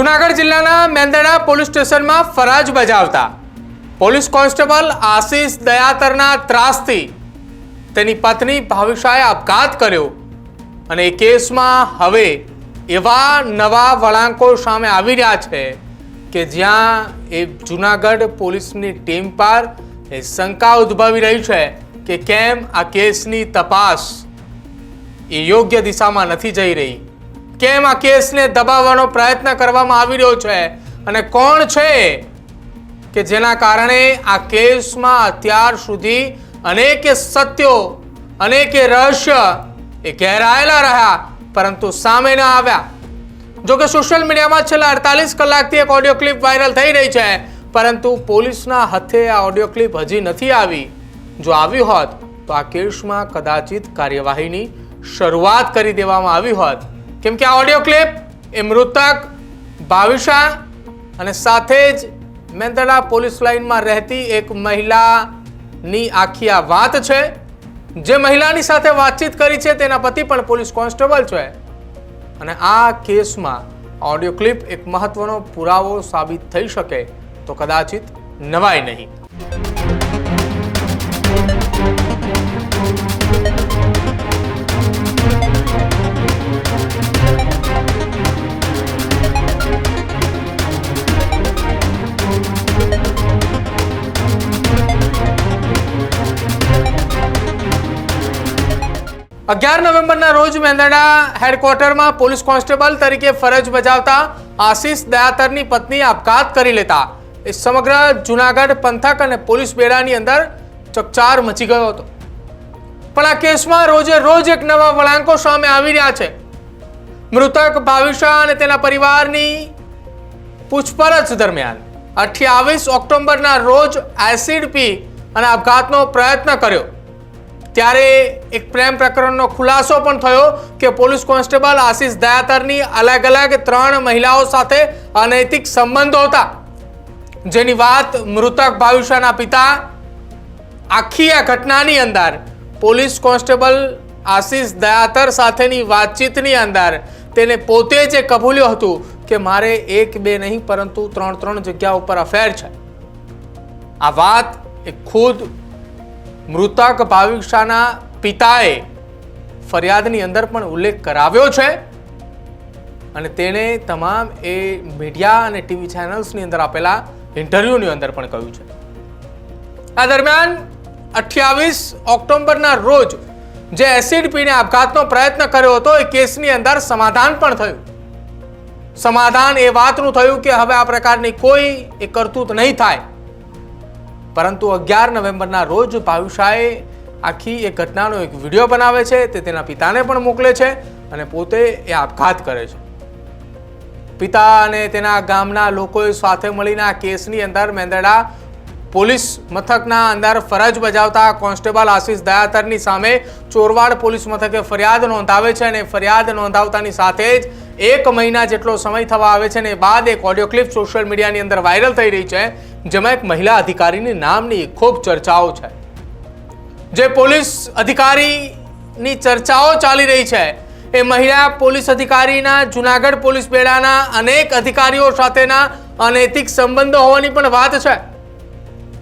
જુનાગઢ જિલ્લાના મેંદરડા પોલીસ સ્ટેશનમાં ફરજ બજાવતા. પોલીસ કોન્સ્ટેબલ આશીષ દયાતરના ત્રાસથી તેની પત્ની ભાવિશાએ આપઘાત કર્યો અને એ કેસમાં હવે એવા નવા વળાંકો સામે આવી રહ્યા છે કે જ્યાં એ જુનાગઢ પોલીસની ટીમ પર એ શંકા ઉદ્ભવી રહી છે કે કેમ આ કેસની તપાસ એ યોગ્ય દિશામાં નથી જઈ રહી. કેમ આ કેસને દબાવવાનો પ્રયત્ન કરવામાં આવી રહ્યો છે? અને કોણ છે કે જેના કારણે આ કેસમાં અત્યાર સુધી અનેકે સત્યો, અનેકે રહસ્ય એ ઘેરાયેલા રહ્યા, પરંતુ સામે ન આવ્યા. જો કે સોશિયલ મીડિયામાં છેલ્લા અડતાલીસ કલાકથી એક ઓડિયો ક્લિપ વાયરલ થઈ રહી છે, પરંતુ પોલીસના હાથે આ ઓડિયો ક્લિપ હજી નથી આવી. જો આવી હોત, તો આ કેસમાં કદાચિત કાર્યવાહીની શરૂઆત કરી દેવામાં આવી હોત. કેમ કે આ ઓડિયો ક્લિપ એ મૃતક ભાવિશા અને સાથે જ મેંદડા પોલીસ લાઇનમાં રહેતી એક મહિલાની આખી આ વાત છે. જે મહિલાની સાથે વાતચીત કરી છે તેના પતિ પણ પોલીસ કોન્સ્ટેબલ છે. અને આ કેસમાં ઓડિયો ક્લિપ એક મહત્વનો પુરાવો સાબિત થઈ શકે તો કદાચિત નવાય નહીં. અગિયાર નવેમ્બરના રોજ મેંદરડા હેડક્વાર્ટરમાં પોલીસ કોન્સ્ટેબલ તરીકે ફરજ બજાવતા આશીષ દયાતરની પત્ની આપઘાત કરી લેતા. એ સમગ્ર જુનાગઢ પંથક અને પોલીસ બેડાની અંદર ચકચાર મચી ગયો હતો. પણ આ કેસમાં રોજે રોજ એક નવા વળાંકો સામે આવી રહ્યા છે. મૃતક ભાવિશા અને તેના પરિવારની પૂછપરછ દરમિયાન અઠ્યાવીસ ઓક્ટોબરના રોજ એસિડ પી અને આપઘાતનો પ્રયત્ન કર્યો. ત્યારે એક પ્રેમ પ્રકરણનો ખુલાસો પણ થયો કે પોલીસ કોન્સ્ટેબલ આશીષ દયાતરની અલગ અલગ ત્રણ મહિલાઓ સાથે અનૈતિક સંબંધો હતા. જેની વાત મૃતક ભાવિષાના પિતા આખી આ ઘટનાની અંદર, પોલીસ કોન્સ્ટેબલ આશીષ દયાતર સાથેની વાતચીતની અંદર તેને પોતે જે કબૂલ્યું હતું કે મારે એક, બે નહીં, પરંતુ ત્રણ ત્રણ જગ્યા ઉપર અફેર છે. આ વાત એ ખુદ મૃતક ભાવિશાના પિતાએ ફરિયાદની અંદર પણ ઉલ્લેખ કરાવ્યો છે. અને તેણે તમામ એ મીડિયા અને ટીવી ચેનલ્સની અંદર આપેલા ઇન્ટરવ્યૂની અંદર પણ કહ્યું છે. આ દરમિયાન અઠ્યાવીસ ઓક્ટોબરના રોજ જે એસિડ પીને આપઘાતનો પ્રયત્ન કર્યો હતો, એ કેસની અંદર સમાધાન પણ થયું. સમાધાન એ વાતનું થયું કે હવે આ પ્રકારની કોઈ એ કરતૂત નહીં થાય. પરંતુ અગિયાર નવેમ્બરના રોજ ભાવિશાએ આખી એ ઘટનાનો એક વીડિયો બનાવે છે, તે તેના પિતાને પણ મોકલે છે અને પોતે એ આપઘાત કરે છે. પિતા અને તેના ગામના લોકોએ સાથે મળીને આ કેસની અંદર મેંદરડા પોલીસ મથકના અંદર ફરજ બજાવતા કોન્સ્ટેબલ આશીષ દયાતરની સામે ચોરવાડ પોલીસ મથકે ફરિયાદ નોંધાવે છે અને ફરિયાદ નોંધાવતાની સાથે જ એક મહિના જેટલો સમય થવા આવે છે અને બાદ એક ઓડિયો ક્લિપ સોશિયલ મીડિયાની અંદર વાયરલ થઈ રહી છે. જેમાં એક મહિલા અધિકારીની નામની ખૂબ ચર્ચાઓ છે. જે પોલીસ અધિકારીની ચર્ચાઓ ચાલી રહી છે, એ મહિલા પોલીસ અધિકારીના, જુનાગઢ પોલીસ બેડાના અનેક અધિકારીઓ સાથેના અનૈતિક સંબંધો હોવાની પણ વાત છે.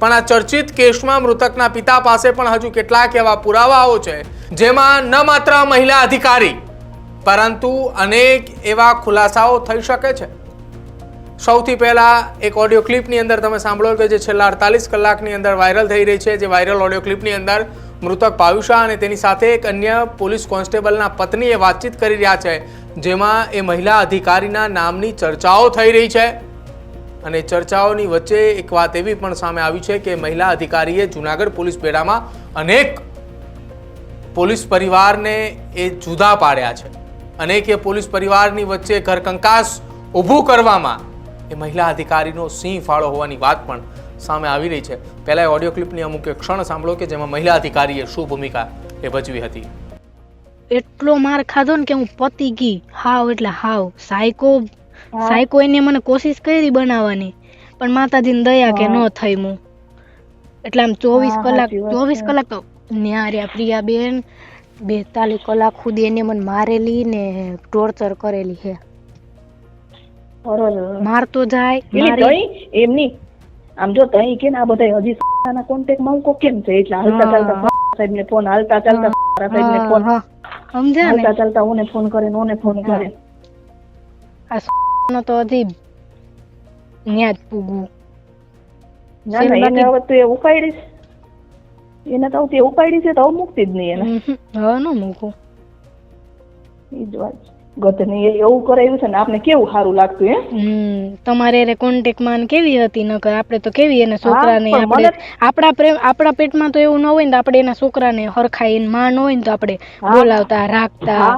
પણ આ ચર્ચિત કેસમાં મૃતકના પિતા પાસે પણ હજુ કેટલાક એવા પુરાવાઓ છે, જેમાં ન માત્ર મહિલા અધિકારી, પરંતુ અનેક એવા ખુલાસાઓ થઈ શકે છે. સૌથી પહેલાં એક ઓડિયો ક્લિપની અંદર તમે સાંભળો કે જે છેલ્લા અડતાલીસ કલાકની અંદર વાયરલ થઈ રહી છે, જે વાયરલ ઓડિયો ક્લિપની અંદર મૃતક પાયુષા અને તેની સાથે એક અન્ય પોલીસ કોન્સ્ટેબલના પત્નીએ વાતચીત કરી રહ્યા છે, જેમાં એ મહિલા અધિકારીના નામની ચર્ચાઓ થઈ રહી છે. અને ચર્ચાઓની વચ્ચે એક વાત એવી પણ સામે આવી છે કે મહિલા અધિકારીએ જુનાગઢ પોલીસ બેડામાં અનેક પોલીસ પરિવારને એ જુદા પાડ્યા છે. અનેક એ પોલીસ પરિવારની વચ્ચે ઘરકંકાસ ઊભું કરવામાં એ મહિલા અધિકારીનો સિંહ ફાળો હોવાની વાત પણ સામે આવી રહી છે. પહેલા એ ઓડિયો ક્લિપની અમુક એક ક્ષણ સાંભળો કે જેમાં મહિલા અધિકારીએ શું ભૂમિકા એ ભજવી હતી. એટલો માર ખાધો ને કે હું પતી ગઈ. હાવ એટલે હાવ. સાયકો સાયકો એને મને કોશિશ કરી બનાવવાની. પણ માતાજીની દયા કે ન થઈ હું એટલે આમ ચોવીસ કલાક ચોવીસ કલાક તો ન્યાર્યા પ્રિયા બેન બેતાલીસ કલાક સુધી એને મને મારેલી ને ટોર્ચર કરેલી છે. મારતો જાય. મારી એમની આમ જો તઈ કે આ બધા હજી ના કોન્ટેક્ટમાં હું કો કેમ છે? એટલે હાલતા ચાલતા સાહેબ ને ફોન હાલતા ચાલતા સાહેબ ને ફોન હા, હા. સમજ્યા ને? હાલતા ચાલતા ઓને ફોન કરે ઓને ફોન કરે. આ નો તો હજી ન્યા જ પૂગવું. ના ના એને હવે તું એ ઉપાડીશ એને તો તે ઉપાડી છે તો મુક્તિ જ નહીં એને. હવે ન મૂકું. એ જ વાત છે. ગધને એવું કરાવ્યું છે ને આપને કેવું સારું લાગતું હે તમારે એને કોન્ટેકમાં કેવી હતી? નકર આપણે તો કેવી એને છોકરાને આપણે આપણા પ્રેમ આપણા પેટમાં તો એવું ન હોય ને આપણે એના છોકરાને હરખાઈ માં ન હોય ને તો આપણે બોલાવતા રાખતા.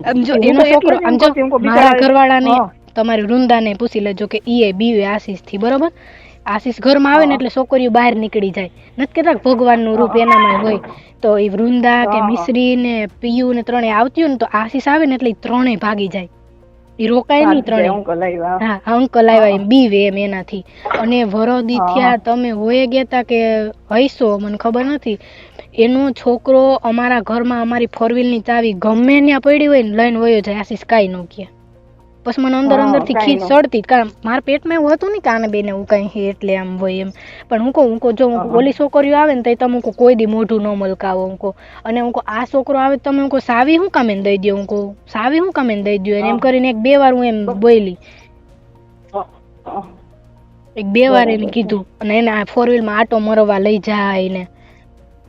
આમ જો એનો છોકરો આમ જો મારા ઘરવાળાને તમારી વૃંદાને પૂછી લેજો કે ઈ બીવે આશીષથી બરોબર? આશીષ ઘરમાં આવે ને એટલે છોકરીઓ બહાર નીકળી જાય. નથી કેતા ભગવાનનું રૂપ એનામાં હોય. તો એ વૃંદા કે. મિશ્રી ને પિયુ ને ત્રણે આવતી હોય ને તો આશીષ આવે ને એટલે ત્રણેય ભાગી જાય. એ રોકાય નહીં ત્રણે હા અંકલ આવ્યા એમ બીવે એમ એનાથી. અને વરોદી થયા તમે હોય ગયા તા કે હૈસો મને ખબર નથી. એનો છોકરો અમારા ઘરમાં અમારી ફોર વ્હીલની ચાવી ગમે ત્યાં પડી હોય ને લઈને વયો જાય આશીષ કાંઈ ન કહે. પછી મને અંદર હા, અંદરથી કાંઈ ખીચ. સડતી કારણ મારા પેટમાં એવું હતું ને કાને બેને હું કાંઈ હે એટલે આમ હોય એમ. પણ હું કહું હું કહું જો. ઓલી છોકરીઓ આવે ને તો તમે કહું, કોઈ દી મોઢું ન મલકાવો હું કહું. અને હું કહું, આ છોકરો આવે તો તમે હું કહું, સાવી હું કામ એને દઈ દો હું કહું. સાવી હું કામ એને દઈ દો એમ કરીને એક બે વાર હું એમ બોલી. એક બે વાર એને કીધું. અને એને ફોર વ્હીલમાં આટો મરવા લઈ જાય ને.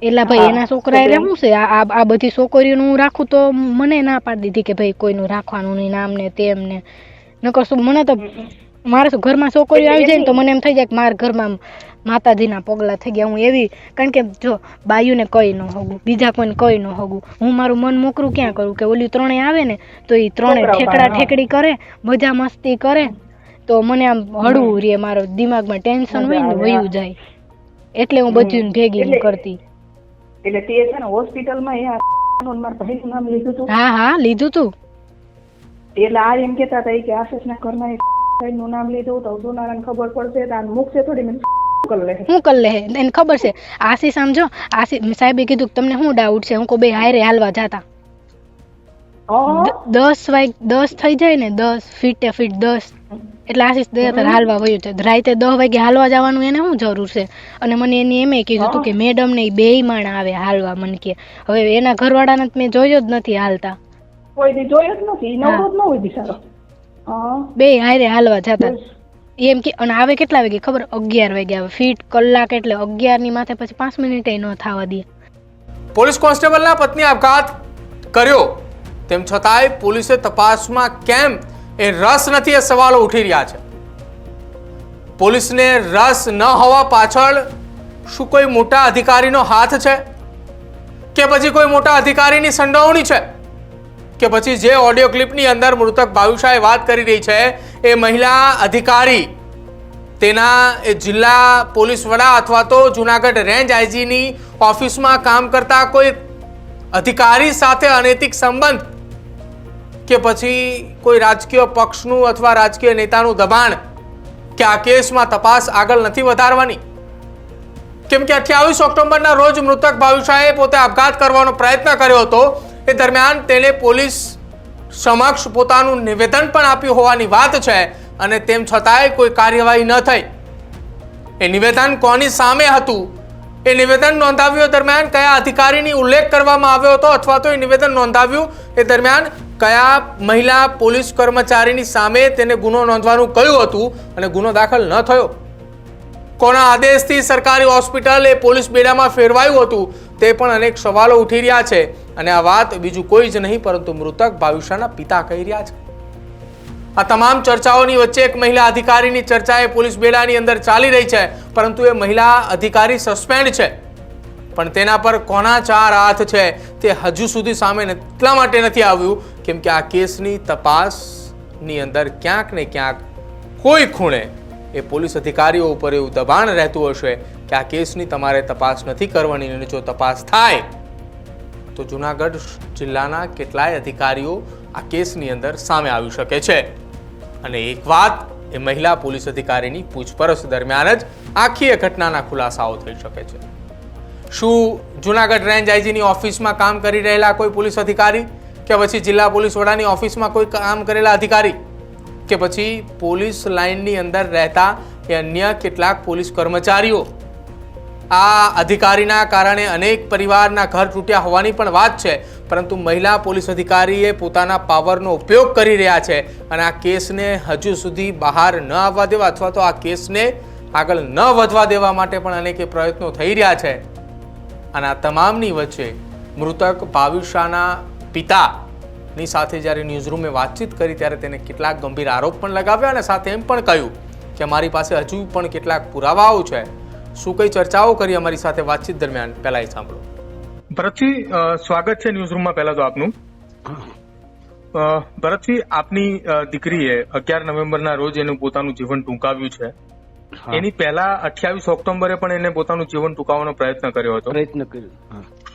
એલા ભાઈ એના છોકરા એટલે શું છે? આ આ- બધી છોકરીઓનું હું રાખું તો મને ના પાડી દીધી કે ભાઈ કોઈનું રાખવાનું નહીં નામ ને તેમ ને. નકર શું મને તો મારે શું ઘરમાં છોકરીઓ આવી જાય ને તો મને એમ થઈ જાય કે મારા ઘરમાં માતાજીના પગલા થઈ ગયા. હું એવી કારણ કે જો બાયુને કઈ ન હોગું બીજા કોઈને કઈ ન હોગું હું મારું મન મોકરું ક્યાં કરું? કે ઓલી ત્રણેય આવે ને તો એ ત્રણે ઠેકડા ઠેકડી કરે મજા મસ્તી કરે તો મને આમ હળવું રે મારો દિમાગમાં ટેન્શન હોય ને વયું જાય. એટલે હું બધું ભેગી કરતી. એટલે તે છે ને હોસ્પિટલમાં એ નું મારા ભાઈનું નામ લીધું હતું હા હા લીધું તું. એટલે આ એમ કેતા હતા કે આશીષના ઘરમાં ભાઈનું નામ લીધું તો જોનારાને ખબર પડશે તો આને મૂકશે થોડી મેં કીધું, કરી લે હું કરી લે એને ખબર છે? આશીષ આમ જો આશીષ સાહેબે કીધું કે તમને શું ડાઉટ છે? હું કહું બે હારે હાલવા જાતા. દસ વાગ દસ થઈ જાય ને દસ ફીટે ફીટ દસ. એટલે આશીષ દે તાર હાલવા વયું છે. રાતે દસ વાગે હાલવા જવાનું એને શું જરૂર છે? અને મને એની એમ કીધું હતું કે મેડમ ને બે માણા આવે હાલવા મને કે. હવે એના ઘરવાળાને તો મેં જોયો જ નથી હાલતા. કોઈ જોયો જ નથી. નવરો જ ન હોય બિચારો. બે હારે હાલવા જતા. એમ કે અને આવે કેટલા વાગે? ખબર? અગિયાર વાગે આવે. ફીટ કલાક એટલે અગિયારની માથે પછી પાંચ મિનિટે ન થવા દે. પોલીસ કોન્સ્ટેબલના પત્ની આપઘાત કર્યો. તેમ છતાંય પોલીસે તપાસમાં કેમ એ રસ નથી એ સવાલો ઉઠી રહ્યા છે. પોલીસને રસ ન હોવા પાછળ શું કોઈ મોટા અધિકારીનો હાથ છે? કે પછી કોઈ મોટા અધિકારીની સંડોવણી છે? કે પછી જે ઓડિયો ક્લિપની અંદર મૃતક ભાવિશાએ વાત કરી રહી છે એ મહિલા અધિકારી તેના એ જિલ્લા પોલીસ વડા અથવા તો જુનાગઢ રેન્જ આઈજીની ઓફિસમાં કામ કરતા કોઈ અધિકારી સાથે અનૈતિક સંબંધ કે પછી કોઈ રાજકીય પક્ષનું અથવા રાજકીય નેતાનું દબાણ કે આ કેસમાં તપાસ આગળ નથી વધારવાની? કેમ કે અઠ્યાવીસ ઓક્ટોબરના રોજ મૃતક ભાવિશાએ પોતે આપઘાત કરવાનો પ્રયત્ન કર્યો હતો. એ દરમિયાન તેણે પોલીસ સમક્ષ પોતાનું નિવેદન પણ આપ્યું હોવાની વાત છે અને તેમ છતાંય કોઈ કાર્યવાહી ન થઈ. એ નિવેદન કોની સામે હતું? એ નિવેદન નોંધાવ્યું દરમિયાન કયા અધિકારીની ઉલ્લેખ કરવામાં આવ્યો હતો અથવા તો એ નિવેદન નોંધાવ્યું એ દરમિયાન કયા મહિલા પોલીસ કર્મચારીની સામે તેને ગુનો નોંધવાનું કહ્યું હતું અને ગુનો દાખલ ન થયો? કોના આદેશથી સરકારી હોસ્પિટલ એ પોલીસ બેડામાં ફેરવાયું હતું? તે પણ અનેક સવાલો ઉઠી રહ્યા છે. અને આ વાત બીજું કોઈ જ નહીં, પરંતુ મૃતક ભાવિશાના પિતા કહી રહ્યા છે. આ તમામ ચર્ચાઓની વચ્ચે એક મહિલા અધિકારીની ચર્ચા એ પોલીસ બેડાની અંદર ચાલી રહી છે, પરંતુ એ મહિલા અધિકારી સસ્પેન્ડ છે. પણ તેના પર કોના ચાર હાથ છે, તે હજુ સુધી સામે એટલા માટે નથી આવ્યું કેમ કે આ કેસની તપાસની અંદર ક્યાંક ને ક્યાંક કોઈ ખૂણે એ પોલીસ અધિકારીઓ ઉપર એવું દબાણ રહેતું હશે કે આ કેસની તમારે તપાસ નથી કરવાની અને જો તપાસ થાય, તો જુનાગઢ જિલ્લાના કેટલાય અધિકારીઓ આ કેસની અંદર સામે આવી શકે છે. અને એક વાત, એ મહિલા પોલીસ અધિકારીની પૂછપરછ દરમિયાન જ આખી એ ઘટનાના ખુલાસાઓ થઈ શકે છે. શું જુનાગઢ રેન્જ આઈજીની ઓફિસમાં કામ કરી રહેલા કોઈ પોલીસ અધિકારી? કે પછી જિલ્લા પોલીસ વડાની ઓફિસમાં કોઈ કામ કરેલા અધિકારી કે પછી પોલીસ લાઇનની અંદર રહેતા કે અન્ય કેટલાક પોલીસ કર્મચારીઓ. આ અધિકારીના કારણે અનેક પરિવારના ઘર તૂટ્યા હોવાની પણ વાત છે, પરંતુ મહિલા પોલીસ અધિકારીએ પોતાના પાવરનો ઉપયોગ કરી રહ્યા છે અને આ કેસને હજુ સુધી બહાર ન આવવા દેવા અથવા તો આ કેસને આગળ ન વધવા દેવા માટે પણ અનેક પ્રયત્નો થઈ રહ્યા છે. અને આ તમામની વચ્ચે મૃતક ભાવિશાના પિતાની સાથે જ્યારે ન્યૂઝરૂમે વાતચીત કરી ત્યારે તેને કેટલાક ગંભીર આરોપ પણ લગાવ્યા અને સાથે એમ પણ કહ્યું કે મારી પાસે હજુ પણ કેટલાક પુરાવાઓ છે. શું કઈ ચર્ચાઓ કરી અમારી સાથે વાતચીત દરમિયાન? પહેલા એ સાંભળો. ભરતજી સ્વાગત છે ન્યૂઝરૂમમાં પહેલા તો આપનું. ભરતજી આપની દીકરીએ અગિયાર નવેમ્બરના રોજ એનું પોતાનું જીવન ટૂંકાવ્યું છે. એની પહેલા અઠ્યાવીસ ઓક્ટોબરે પણ એને પોતાનું જીવન ટૂંકાવવાનો પ્રયત્ન કર્યો હતો. પ્રયત્ન કર્યો.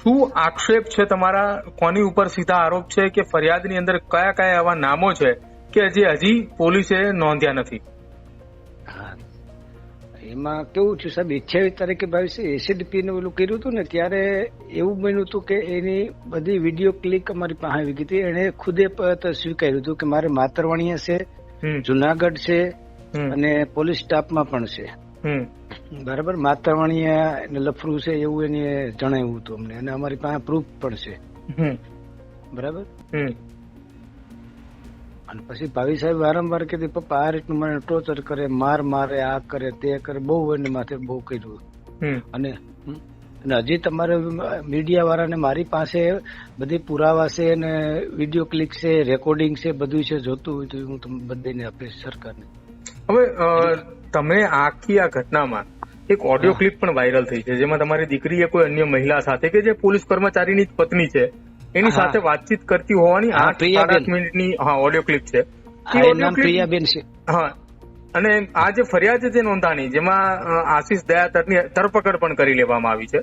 શું આક્ષેપ છે તમારા? કોની ઉપર સીધા આરોપ છે કે ફરિયાદની અંદર કયા કયા એવા નામો છે કે જે હજી પોલીસે નોંધ્યા નથી? હા. એમાં કેવું થયું સાહેબ અઠ્યાવીસ તારીખે બાવીસ એસિડ પીને ઓલું કર્યું હતું ને ત્યારે એવું બન્યું હતું કે એની બધી વીડિયો ક્લિક અમારી પાસે આવી ગઈ હતી. એને ખુદે સ્વીકાર્યું હતું કે મારે માતરવાણીયા છે જુનાગઢ છે અને પોલીસ સ્ટાફમાં પણ છે. બરાબર માતાવાણીએ એને લફરું છે એવું એને જણાવ્યું હતું અમને અને અમારી પાસે પ્રૂફ પણ છે. બરાબર? અને પછી ભાવી સાહેબ વારંવાર કીધું પપ્પા આ રીતનું મને ટોર્ચર કરે માર મારે આ કરે તે કરે. બહુ એને માથે બહુ કર્યું. અને અને હજી તમારે મીડિયા વાળાને મારી પાસે બધી પુરાવા છે અને વીડિયો ક્લિક છે રેકોર્ડિંગ છે બધું છે જોતું હોય તો હું તમને બધાને આપીશ સરકારને. હવે તમે આખી આ ઘટનામાં એક ઓડિયો ક્લિપ પણ વાયરલ થઈ છે જેમાં તમારી દીકરીએ કોઈ અન્ય મહિલા સાથે કે જે પોલીસ કર્મચારીની પત્ની છે એની સાથે વાતચીત કરતી હોવાની આઠ. સાડા મિનિટની હા ઓડિયો ક્લિપ છે. પ્રિયાબેન હા અને આ જે ફરિયાદ છે નોંધાણી જેમાં આશિષ દયાતરની ધરપકડ પણ કરી લેવામાં આવી છે.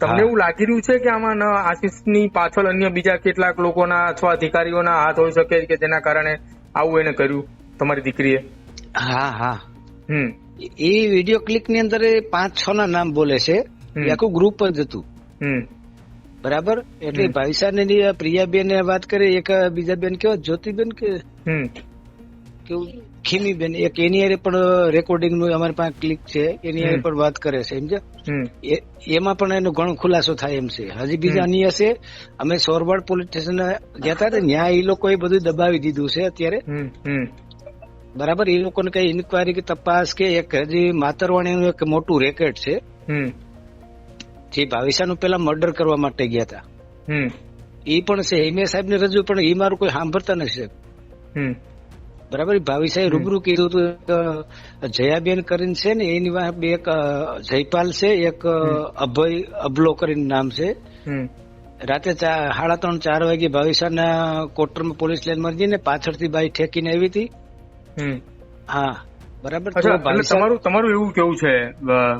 તમને એવું લાગી રહ્યું છે કે આમાં ન આશીષની પાછળ અન્ય બીજા કેટલાક લોકોના અથવા અધિકારીઓના હાથ હોઈ શકે કે જેના કારણે આવું એને કર્યું તમારી દીકરીએ? હા હા. હમ. એ વીડિયો ક્લિકની અંદર પાંચ છ ના નામ બોલે છે. આખું ગ્રુપ જ હતું. બરાબર? એટલે ભાવિસા ને ની પ્રિયાબેન વાત કરે એક બીજા બેન કેવા જ્યોતિબેન કે? કેવું ખીમીબેન. એક એની અરે પણ રેકોર્ડિંગનું અમારી પાસે ક્લિક છે. એની અરે પણ વાત કરે છે એ- એમાં પણ એનો ઘણો ખુલાસો થાય એમ છે. હજી બીજા અન્ય હશે અમે સોરવાડ પોલીસ સ્ટેશન ગયા હતા ત્યાં એ લોકોએ બધું દબાવી દીધું છે અત્યારે. બરાબર? એ લોકોને કઈ ઇન્કવાયરી કે તપાસ કે એક હજી માતરવાણીનું એક મોટું રેકેટ છે હમ. જે ભાવિશાનું પેલા મર્ડર કરવા માટે ગયા હતા હમ. એ પણ છે. હિમે સાહેબ ને રજૂ પણ એ મારું કોઈ સાંભળતા નથી હમ. બરાબર? ભાવિશાએ રૂબરૂ કીધું હતું જયાબેન કરીને છે ને એની બે એક જયપાલ છે એક અભય અબલો કરીને નામ છે. રાતે સાડા ત્રણ ચાર વાગે ભાવિશાના કોટરમાં પોલીસ લાઈનમાં જઈને પાછળથી બાઈ ઠેકીને આવી હતી. હા બરાબર. તમારું તમારું એવું કેવું છે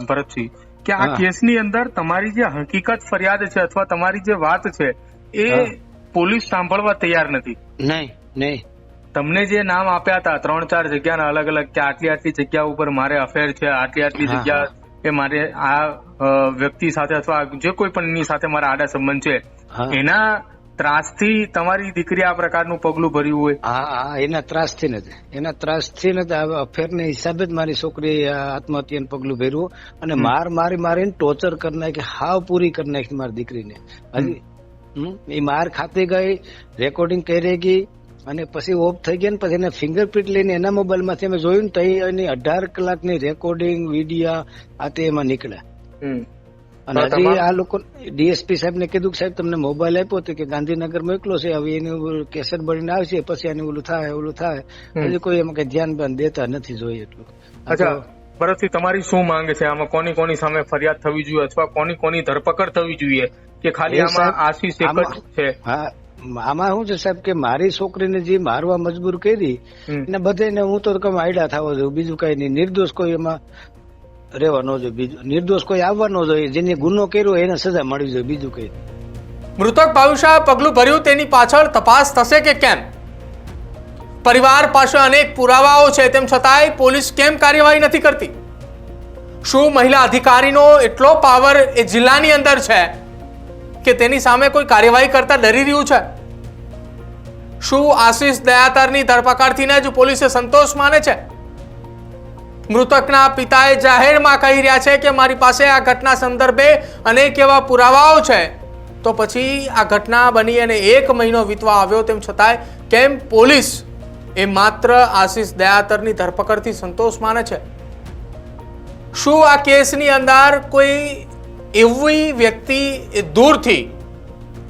ભરતસિંહ કે આ કેસની અંદર તમારી જે હકીકત ફરિયાદ છે અથવા તમારી જે વાત છે એ પોલીસ સાંભળવા તૈયાર નથી. નહીં નહીં. તમને જે નામ આપ્યા હતા ત્રણ ચાર જગ્યાના અલગ અલગ કે આટલી આટલી જગ્યા ઉપર મારે અફેર છે આટલી આટલી જગ્યા એ મારે આ વ્યક્તિ સાથે અથવા જે કોઈ પણ એની સાથે મારા આડા સંબંધ છે એના ત્રાસથી તમારી દીકરી આ પ્રકારનું પગલું ભર્યું હોય. હા હા એના ત્રાસથી નથી. એના ત્રાસથી નથી. અફેરના હિસાબે જ મારી છોકરી આત્મહત્યાનું પગલું ભર્યું અને માર મારી મારીને ટોર્ચર કરી નાખી હાવ પૂરી કરી નાખી મારી દીકરીને. હજી એ માર ખાતી ગઈ રેકોર્ડિંગ કરી ગઈ અને પછી ઓફ થઈ ગયા ને પછી એને ફિંગરપ્રિન્ટ લઈને એના મોબાઈલમાંથી અમે જોયું ને તો એની અઢાર કલાકની રેકોર્ડિંગ વિડીયા આ તે એમાં નીકળ્યા. અને હજી આ લોકો ડીએસપી સાહેબ ને કીધું કે સાહેબ તમને મોબાઈલ આપ્યો હતો કે ગાંધીનગર મોકલો છે હવે એનું કેસેટ બળીને આવશે પછી એનું ઓલું થાય ઓલું થાય હજી કોઈ એમાં કઈ ધ્યાન પણ દેતા નથી જોઈએ એટલું. અચ્છા ભરતસિંહ તમારી શું માંગ છે? આમાં કોની કોની સામે ફરિયાદ થવી જોઈએ અથવા કોની કોની ધરપકડ થવી જોઈએ? કે ખાલી આમાં આશીષ એક જ છે? હા આમાં શું છે સાહેબ કે મારી છોકરીને જે મારવા મજબૂર કરી. એને બધાને હું તો કમ આયડા થવા દઉં બીજું કઈ નહીં. નિર્દોષ કોઈ એમાં રહેવા ન જોઈએ બીજું નિર્દોષ કોઈ આવવા ન જોઈએ જેને ગુનો કર્યો એને સજા મળવી જોઈએ. બીજું કઈ. મૃતક ભાવિશા પગલું ભર્યું, તેની પાછળ તપાસ થશે કે કેમ? પરિવાર પાસે અનેક પુરાવાઓ છે. તેમ છતાંય પોલીસ કેમ કાર્યવાહી નથી કરતી? શું મહિલા અધિકારીનો એટલો પાવર એ જિલ્લાની અંદર છે કે તેની સામે કોઈ કાર્યવાહી કરતા ડરી રહ્યું છે? શું આશીષ દયાતરની ધરપકડથીને જ પોલીસે સંતોષ માને છે? મૃતકના પિતાએ જાહેરમાં કહી રહ્યા છે કે મારી પાસે આ ઘટના સંદર્ભે અનેક એવા પુરાવાઓ છે. તો પછી આ ઘટના બની અને એક મહિનો વીતવા આવ્યો તેમ છતાંય કેમ પોલીસ એ માત્ર આશીષ દયાતરની ધરપકડથી સંતોષ માને છે? શું આ કેસની અંદર કોઈ એવી વ્યક્તિ એ દૂરથી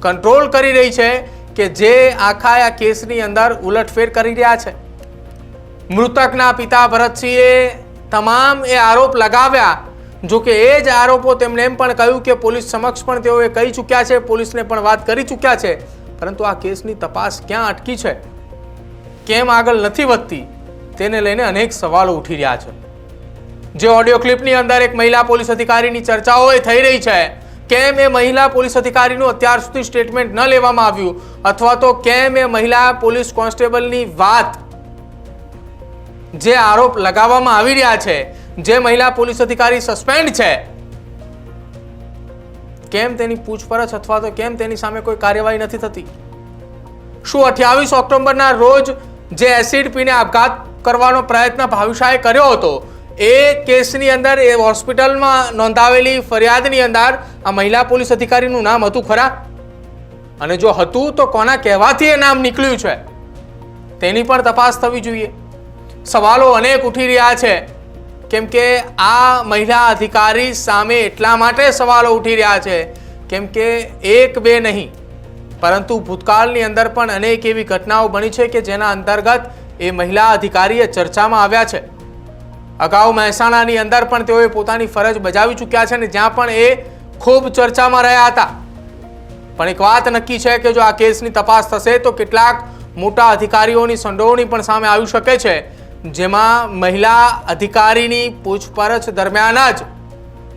કંટ્રોલ કરી રહી છે કે જે આખા આ કેસની અંદર ઉલટફેર કરી રહ્યા છે? મૃતકના પિતા ભરતસિંહે તમામ એ આરોપ લગાવ્યા. જો કે એ જ આરોપો તેમણે એમ પણ કહ્યું કે પોલીસ સમક્ષ પણ તેઓએ કહી ચૂક્યા છે, પોલીસને પણ વાત કરી ચૂક્યા છે. પરંતુ આ કેસની તપાસ ક્યાં અટકી છે? કેમ આગળ નથી વધતી? તેને લઈને અનેક સવાલો ઉઠી રહ્યા છે. જે ઓડિયો ક્લિપની અંદર એક મહિલા પોલીસ અધિકારીની ચર્ચાઓ થઈ રહી છે. કેમ એ મહિલા પોલીસ અધિકારીનું અત્યાર સુધી સ્ટેટમેન્ટ ન લેવામાં આવ્યું? અથવા તો કેમ એ મહિલા પોલીસ કોન્સ્ટેબલની વાત જે આરોપ લગાવવામાં આવી રહ્યા છે, જે મહિલા પોલીસ અધિકારી સસ્પેન્ડ છે. કેમ તેની પૂછપરછ અથવા તો કેમ તેની સામે કોઈ કાર્યવાહી નથી થતી? શું અઠ્યાવીસ ઓક્ટોબરના રોજ જે એસિડ પીને આપઘાત કરવાનો પ્રયત્ન ભાવિશાએ કર્યો હતો, એ કેસની અંદર એ હોસ્પિટલમાં નોંધાવેલી ફરિયાદની અંદર આ મહિલા પોલીસ અધિકારીનું નામ હતું ખરા? અને જો હતું તો કોના કહેવાથી એ નામ નીકળ્યું છે? તેની પણ તપાસ થવી જોઈએ. સવાલો અનેક ઉઠી રહ્યા છે. કેમ કે આ મહિલા અધિકારી સામે એટલા માટે સવાલો ઉઠી રહ્યા છે. કેમ કે એક બે નહીં. પરંતુ ભૂતકાળની અંદર પણ અનેક એવી ઘટનાઓ બની છે કે જેના અંતર્ગત એ મહિલા અધિકારીએ ચર્ચામાં આવ્યા છે. અગાઉ મહેસાણાની અંદર પણ તેઓએ પોતાની ફરજ બજાવી ચૂક્યા છે અને જ્યાં પણ એ ખૂબ ચર્ચામાં રહ્યા હતા. પણ એક વાત નક્કી છે કે જો આ કેસની તપાસ થશે તો કેટલાક મોટા અધિકારીઓની સંડોવણી પણ સામે આવી શકે છે. જેમાં મહિલા અધિકારીની પૂછપરછ દરમિયાન જ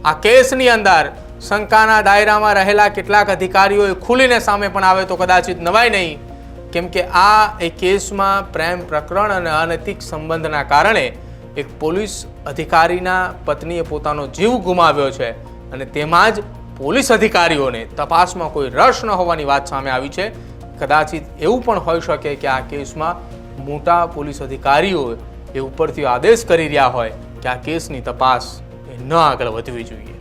આ કેસની અંદર શંકાના દાયરામાં રહેલા કેટલાક અધિકારીઓએ ખુલીને સામે પણ આવે તો કદાચિત નવાય નહીં. કેમ કે આ એ કેસમાં પ્રેમ પ્રકરણ અને અનૈતિક સંબંધના કારણે એક પોલીસ અધિકારીના પત્નીએ પોતાનો જીવ ગુમાવ્યો છે અને તેમાં જ પોલીસ અધિકારીઓને તપાસમાં કોઈ રસ ન હોવાની વાત સામે આવી છે. કદાચિત એવું પણ હોઈ શકે કે આ કેસમાં મોટા પોલીસ અધિકારીઓ એ ઉપરથી આદેશ કરી રહ્યા હોય કે આ કેસની તપાસ એ ન આગળ વધવી જોઈએ.